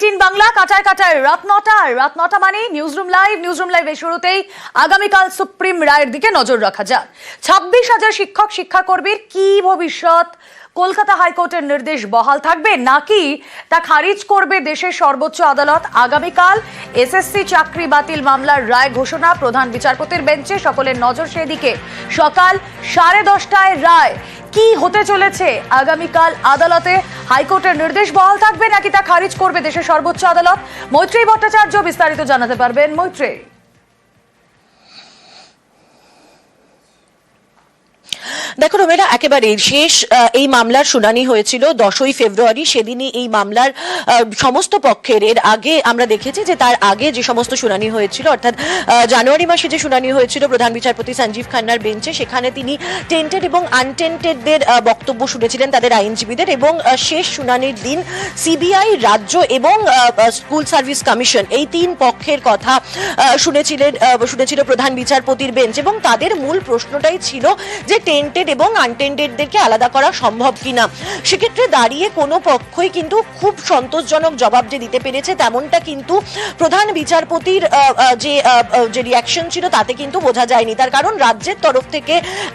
Eighteen Bangla, কাটায় কাটায় রাত নটায় রাত নটা মানে news room live news room লাইভের শুরুতেই আগামীকাল সুপ্রিম রায়ের দিকে নজর রাখা যাক। ছাব্বিশ হাজার শিক্ষক, শিক্ষাকর্মীর কি ভবিষ্যৎ? কলকাতা হাইকোর্টের নির্দেশ বহাল থাকবে নাকি তা খারিজ করবে দেশের সর্বোচ্চ আদালত? আগামীকাল এসএসসি চাকরি বাতিল মামলার রায় ঘোষণা প্রধান বিচারপতির বেঞ্চে। সকলের নজর সেদিকে। সকাল সাড়ে দশটায় রায়। কি হতে চলেছে? আগামীকাল আদালতে হাইকোর্টের নির্দেশ বহাল থাকবে নাকি তা খারিজ করবে দেশের সর্বোচ্চ আদালত? মৈত্রী ভট্টাচার্য বিস্তারিত জানাতে পারবেন মৈত্রী দেখো রোমেরা একেবারে শেষ এই মামলার শুনানি হয়েছিল দশই ফেব্রুয়ারি। সেদিনই এই মামলার সমস্ত পক্ষের, এর আগে আমরা দেখেছি যে তার আগে যে সমস্ত শুনানি হয়েছিল, অর্থাৎ জানুয়ারি মাসে যে শুনানি হয়েছিল প্রধান বিচারপতি সঞ্জীব খান্নার বেঞ্চে, সেখানে তিনি টেন্টেড এবং আনটেন্টেডদের বক্তব্য শুনেছিলেন তাদের আইনজীবীদের এবং শেষ শুনানির দিন সিবিআই, রাজ্য এবং স্কুল সার্ভিস কমিশন এই তিন পক্ষের কথা শুনেছিলেন শুনেছিল প্রধান বিচারপতির বেঞ্চ এবং তাদের মূল প্রশ্নটাই ছিল যে টেন্টেড এবং আনটেন্টেডদেরকে আলাদা করা সম্ভব কিনা? সেক্ষেত্রে দাঁড়িয়ে কোনো পক্ষই কিন্তু খুব সন্তোষজনক জবাব যে দিতে পেরেছে তেমনটা কিন্তু প্রধান বিচারপতির যে যে রিয়াকশন ছিল তাতে কিন্তু বোঝা যায়নি। তার কারণ রাজ্যের তরফ থেকে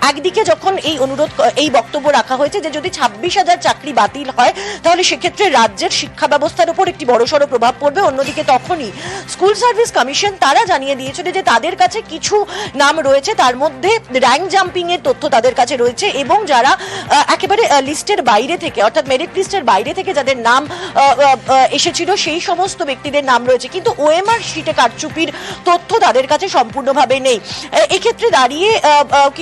একদিকে যখন এই অনুরোধ, এই বক্তব্য রাখা হয়েছে যে যদি ছাব্বিশ হাজার চাকরি বাতিল হয়, তাহলে সেক্ষেত্রে রাজ্যের শিক্ষা ব্যবস্থার উপর একটি বড়সড় প্রভাব পড়বে। অন্যদিকে তখনই স্কুল সার্ভিস কমিশন তারা জানিয়ে দিয়েছিল যে তাদের কাছে কিছু নাম রয়েছে। তার মধ্যে র্যাঙ্ক জাম্পিং এর তথ্য তাদের কাছে রয়েছে এবং যারা একেবারে লিস্টের বাইরে থেকে অর্থাৎ মেরিট লিস্টের বাইরে থেকে যাদের নাম এসেছিল সেই সমস্ত ব্যক্তিদের নাম রয়েছে। কিন্তু ওএমআর শিটে কারচুপির তথ্য তাদের কাছে সম্পূর্ণভাবে নেই। এক্ষেত্রে দাঁড়িয়ে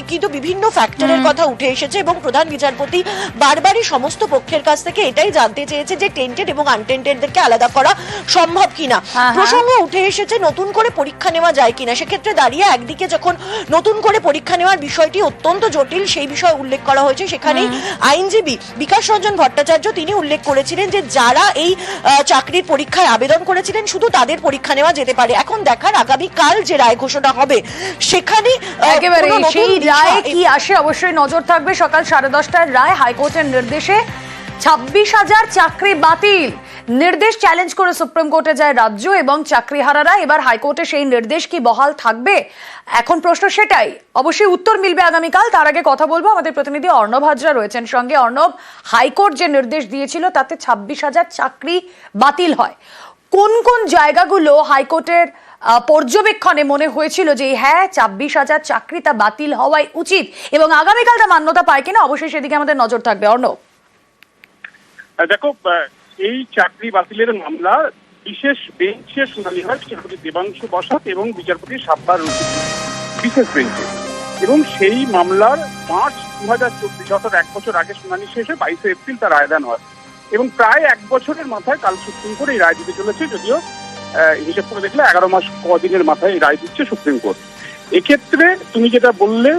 কিন্তু বিভিন্ন ফ্যাক্টরের কথা উঠে এসেছে এবং প্রধান বিচারপতি বারবারই সমস্ত পক্ষের কাছ থেকে এটাই জানতে চেয়েছে যে টেন্টেড এবং আনটেন্টেডদেরকে আলাদা করা সম্ভব কিনা। হ্যাঁ, হ্যাঁ। প্রসঙ্গ উঠে এসেছে নতুন করে পরীক্ষা নেওয়া যায় কিনা? সেক্ষেত্রে দাঁড়িয়ে একদিকে যখন নতুন করে পরীক্ষা নেওয়ার বিষয়টি অত্যন্ত জটিল সেই বিষয়ে উল্লেখ করা হয়েছে। সেখানেই আইনজীবী বিকাশ রঞ্জন ভট্টাচার্য তিনি উল্লেখ করেছিলেন যে যারা এই চাকরির পরীক্ষায় আবেদন করেছিলেন শুধু তাদের পরীক্ষা নেওয়া যেতে পারে। এখন দেখার আগামী কাল যে রায় ঘোষণা হবে সেখানে একেবারে সেই রায়ে কি আসে অবশ্যই নজর থাকবে। সকাল সাড়ে দশটার রায় হাইকোর্টের নির্দেশে ছাব্বিশ হাজার চাকরি বাতিল। নির্দেশ চ্যালেঞ্জ করে সুপ্রিম কোর্টে যায় রাজ্য এবং চাকরিহারারা, এবার হাইকোর্টে সেই নির্দেশ কি বহাল থাকবে? এখন প্রশ্ন সেটাই। অবশ্যই উত্তর মিলবে আগামীকাল। তার আগে কথা বলব, আমাদের প্রতিনিধি অর্ণব হাজরা রয়েছেন সঙ্গে। অর্ণব হাইকোর্ট যে নির্দেশ দিয়েছিল, তাতে ছাব্বিশ হাজার চাকরি বাতিল হয়। কোন কোন জায়গাগুলো হাইকোর্টের পর্যবেক্ষণে মনে হয়েছিল যে হ্যাঁ ছাব্বিশ হাজার চাকরি তা বাতিল হওয়াই উচিত এবং আগামীকাল তা মান্যতা পায় কিনা? অবশ্যই সেদিকে আমাদের নজর থাকবে। অর্ণব। দেখো এই চাকরি বাতিলের মামলা বিশেষ বেঞ্চে শুনানি হয় বিচারপতি দেবাংশু বসাক এবং বিচারপতি সাব্বার বিশেষ বেঞ্চে। এবং সেই মামলার মার্চ দু হাজার চব্বিশ অর্থাৎ এক বছর আগে শুনানি শেষে বাইশে এপ্রিল তার রায়দান হয়। এবং প্রায় এক বছরের মাথায় কাল সুপ্রিম কোর্ট এই রায় দিতে চলেছে, যদিও হিসেব করে দেখলে এগারো মাস কদিনের মাথায় এই রায় দিচ্ছে সুপ্রিম কোর্ট। এক্ষেত্রে তুমি যেটা বললে,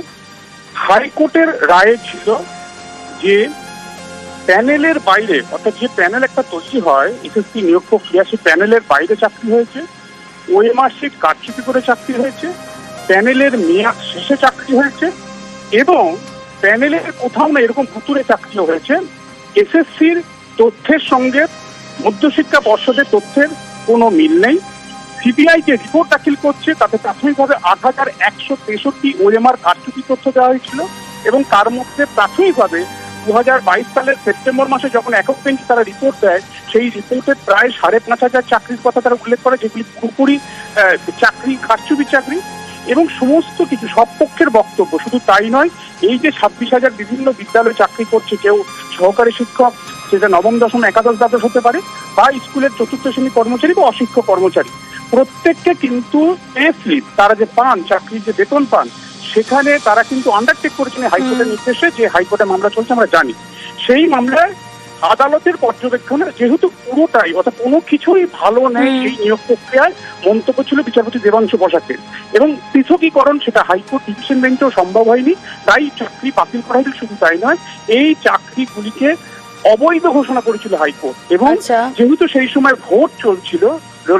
হাইকোর্টের রায়ে ছিল যে প্যানেলের বাইরে, অর্থাৎ যে প্যানেল একটা তৈরি হয়, এসএসসি নিয়োগ প্রক্রিয়া, সেই প্যানেলের বাইরে চাকরি হয়েছে, ওএমআর শিট কারচুপি করে চাকরি হয়েছে, প্যানেলের মেয়াদ শেষে চাকরি হয়েছে, এবং প্যানেলের কোথাও না এরকম ভুতুরে চাকরি হয়েছে। এসএসসির তথ্যের সঙ্গে মধ্যশিক্ষা পর্ষদের তথ্যের কোনো মিল নেই। সিবিআই যে রিপোর্ট দাখিল করছে, তাতে প্রাথমিকভাবে আট হাজার একশো তেষট্টি ওএমআর কারচুপি তথ্য দেওয়া হয়েছিল, এবং তার মধ্যে প্রাথমিকভাবে দু সালের সেপ্টেম্বর মাসে যখন একক বেঞ্চ তারা রিপোর্ট দেয়, সেই রিপোর্টে প্রায় সাড়ে পাঁচ হাজার চাকরির কথা তারা উল্লেখ করে, যেগুলি পুরোপুরি চাকরি কারচুপি চাকরি এবং সমস্ত কিছু, সব পক্ষের বক্তব্য। শুধু তাই নয়, এই যে ছাব্বিশ হাজার বিভিন্ন বিদ্যালয়ে চাকরি করছে কেউ সহকারী শিক্ষক সেটা নবম, দশম, একাদশ দ্বাদশ হতে পারে, বা স্কুলের চতুর্থ শ্রেণি কর্মচারী বা অশিক্ষক কর্মচারী। প্রত্যেককে কিন্তু পে স্লিপ তারা যে পান, চাকরির যে বেতন পান সেখানে তারা কিন্তু আন্ডারটেক করেছেন হাইকোর্টের নির্দেশে যে হাইকোর্টে মামলা চলছে আমরা জানি সেই মামলায় আদালতের পর্যবেক্ষণে যেহেতু পুরোটাই অর্থাৎ কোনো কিছুই ভালো নেই। সেই নিয়োগ প্রক্রিয়ায় মন্তব্য ছিল বিচারপতি দেবাংশু বসাকের এবং পৃথকীকরণ সেটা হাইকোর্ট ডিভিশন বেঞ্চেও সম্ভব হয়নি তাই চাকরি বাতিল করা হয়েছিল শুধু তাই নয় এই চাকরিগুলিকে অবৈধ ঘোষণা করেছিল হাইকোর্ট এবং আচ্ছা। যেহেতু সেই সময় ভোট চলছিল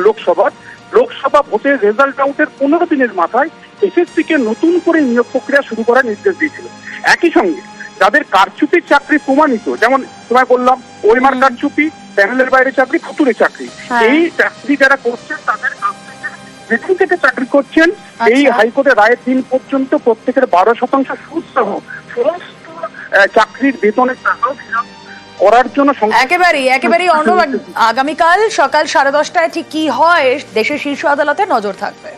লোকসভার লোকসভা ভোটের রেজাল্ট আউটের পনেরো দিনের মাথায় এসএসসি কে নতুন করে নিয়োগ প্রক্রিয়া শুরু করার নির্দেশ দিয়েছিল। একই সঙ্গে যাদের কারচুপির চাকরি প্রমাণিত যেমন তোমায় বললাম ওয়েমার কারচুপি প্যানেলের বাইরে চাকরি ফুতুরে চাকরি। হ্যাঁ। এই চাকরি যারা করছেন তাদের থেকে চাকরি করছেন এই আচ্ছা। হাইকোর্টের রায়ের দিন পর্যন্ত প্রত্যেকের বারো শতাংশ সুদ সহ সমস্ত চাকরির বেতনের টাকাও করার জন্য একেবারেই একেবারেই অর্ণব আগামীকাল সকাল সাড়ে দশটায় ঠিক কি হয় দেশের শীর্ষ আদালতে নজর থাকবে।